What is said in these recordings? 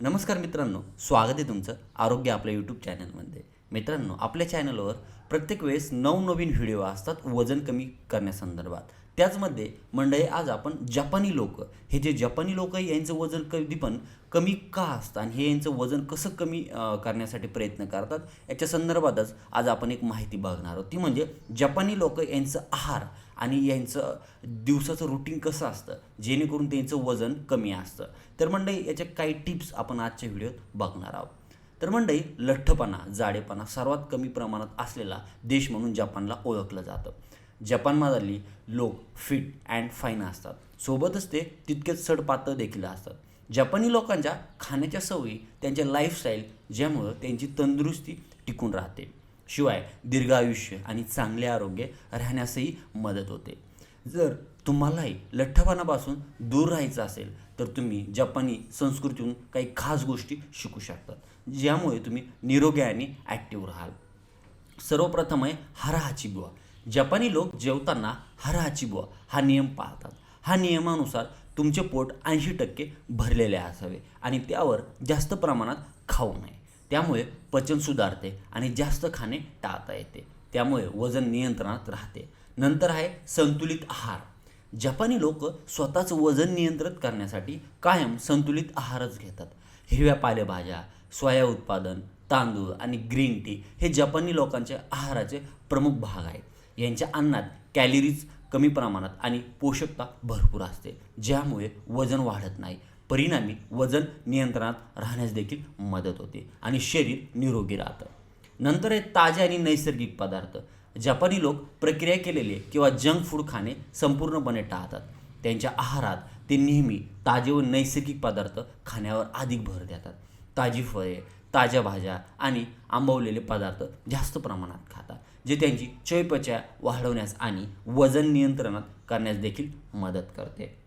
नमस्कार मित्रांनो स्वागत आहे तुमचं आरोग्य आपल्या यूट्यूब चॅनलमध्ये मित्रांनो आपल्या चॅनलवर प्रत्येक वेळेस नवनवीन व्हिडिओ असतात वजन कमी करण्यासंदर्भात. त्याचमध्ये मंडळी आज आपण जपानी लोक. हे जे जपानी लोक आहे यांचं वजन कधी पण कमी का असतं आणि हे यांचं वजन कसं कमी करण्यासाठी प्रयत्न करतात याच्या संदर्भातच आज आपण एक माहिती बघणार आहोत. ती म्हणजे जपानी लोक यांचं आहार. आणि यांचं दिवसाचं रुटीन कसं असतं? जेणेकरून त्यांचं वजन कमी असतं. तर मंडळी याच्या काही टिप्स आपण आजच्या व्हिडिओत बघणार आहोत. तर मंडळी लठ्ठपणा जाडेपणा सर्वात कमी प्रमाणात असलेला देश म्हणून जपानला ओळखलं जातं. जपानमधली लोक फिट अँड फाईन असतात. सोबतच ते तितकेच सडपातळ देखील असतात. जपानी लोकांच्या खाण्याच्या सवयी त्यांच्या लाईफस्टाईल ज्यामुळं त्यांची तंदुरुस्ती टिकून राहते. शिवाय दीर्घ आयुष्य आणि चांगले आरोग्य राहण्यासही मदत होते. जर तुम्हालाही लठ्ठपणापासून दूर राहायचं असेल तर तुम्ही जपानी संस्कृतीतून काही खास गोष्टी शिकू शकतात ज्यामुळे तुम्ही निरोगी आणि ॲक्टिव्ह राहाल. सर्वप्रथम आहे हराहाची बुवा. जपानी लोक जेवताना हराहाची बुवा हा नियम पाळतात. हा नियमानुसार तुमचे पोट ऐंशी टक्के भरलेले असावे आणि त्यावर जास्त प्रमाणात खाऊ नये. त्यामुळे पचन सुधारते आणि जास्त खाणे टाळता येते. त्यामुळे वजन नियंत्रणात राहते. नंतर आहे संतुलित आहार. जपानी लोक स्वतःचं वजन नियंत्रित करण्यासाठी कायम संतुलित आहारच घेतात. हिरव्या पालेभाज्या सोया उत्पादन तांदूळ आणि ग्रीन टी हे जपानी लोकांच्या आहाराचे प्रमुख भाग आहेत. यांच्या अन्नात कॅलरीज कमी प्रमाणात आणि पोषकता भरपूर असते ज्यामुळे वजन वाढत नाही परिणामी वजन नियंत्रणात राहण्यास देखील मदत होते आणि शरीर निरोगी राहतं. नंतर आहे ताजे आणि नैसर्गिक पदार्थ. जपानी लोक प्रक्रिया केलेले किंवा जंक फूड खाणे संपूर्णपणे टाळतात. त्यांच्या आहारात ते नेहमी ताजे व नैसर्गिक पदार्थ खाण्यावर अधिक भर देतात. ताजी फळे ताज्या भाज्या आणि आंबवलेले पदार्थ जास्त प्रमाणात खातात जे त्यांची चयपचय वाढवण्यास आणि वजन नियंत्रणात करण्यास देखील मदत करते.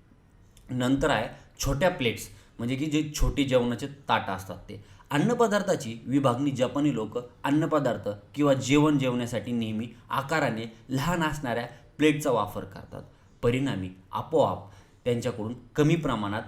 नंतर आहे छोट्या प्लेट्स म्हणजे की जे छोटी जेवणाचे ताटं असतात ते. अन्नपदार्थाची विभागणी जपानी लोक अन्नपदार्थ किंवा जेवण जेवण्यासाठी नेहमी आकाराने लहान असणाऱ्या प्लेटचा वापर करतात. परिणामी आपोआप त्यांच्याकडून कमी प्रमाणात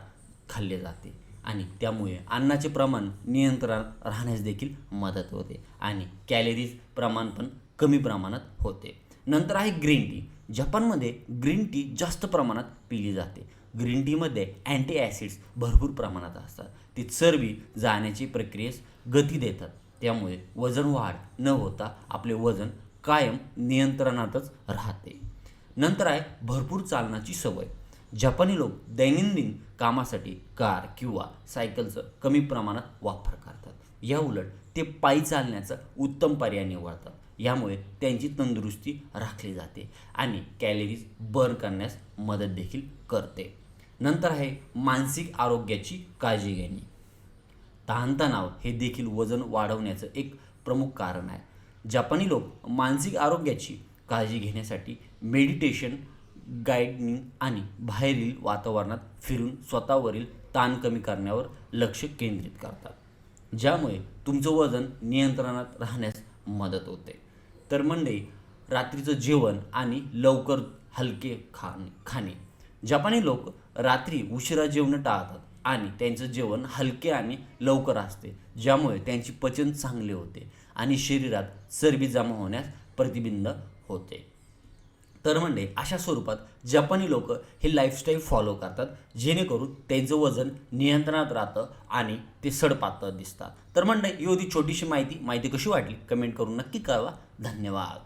खाल्ले जाते आणि त्यामुळे अन्नाचे प्रमाण नियंत्रणात राहण्यास देखील मदत होते आणि कॅलरीज प्रमाण पण कमी प्रमाणात होते. नंतर आहे ग्रीन टी जपानमध्ये ग्रीन टी जास्त प्रमाणात पिली जाते. ग्रीन टीमध्ये अँटी ॲसिड्स भरपूर प्रमाणात असतात. ती चरबी जाण्याची प्रक्रियेस गती देतात. त्यामुळे वजन वाढ न होता आपले वजन कायम नियंत्रणातच राहते. नंतर आहे भरपूर चालण्याची सवय. जपानी लोक दैनंदिन कामासाठी कार किंवा सायकलचं कमी प्रमाणात वापर करतात. या उलट ते पायी चालण्याचा उत्तम पर्याय निवडतात. यामुळे त्यांची तंदुरुस्ती राखली जाते आणि कॅलरीज बर्न करण्यास मदत देखील करते. नंतर आहे मानसिक आरोग्याची काळजी घेणे. ताणतणाव हे देखील वजन वाढवण्याचं एक प्रमुख कारण आहे. जपानी लोक मानसिक आरोग्याची काळजी घेण्यासाठी मेडिटेशन गायडनिंग आणि बाहेरील वातावरणात फिरून स्वतःवरील ताण कमी करण्यावर लक्ष केंद्रित करतात. ज्यामुळे तुमचं वजन नियंत्रणात राहण्यास मदत होते. तर म्हणजे रात्रीचं जेवण आणि लवकर हलके खाणे खाणे. जपानी लोक रात्री उशिरा जेवणं टाळतात आणि त्यांचं जेवण हलके आणि लवकर असते ज्यामुळे त्यांची पचन चांगले होते आणि शरीरात चरबी जमा होण्यास प्रतिबंध होते. तर म्हणजे अशा स्वरूपात जपानी लोक हे लाईफस्टाईल फॉलो करतात जेणेकरून त्यांचं वजन नियंत्रणात राहतं आणि ते सडपातळ दिसतात. तर म्हणजे ही होती छोटीशी माहिती. माहिती कशी वाटली? कमेंट करून नक्की कळवा. धन्यवाद.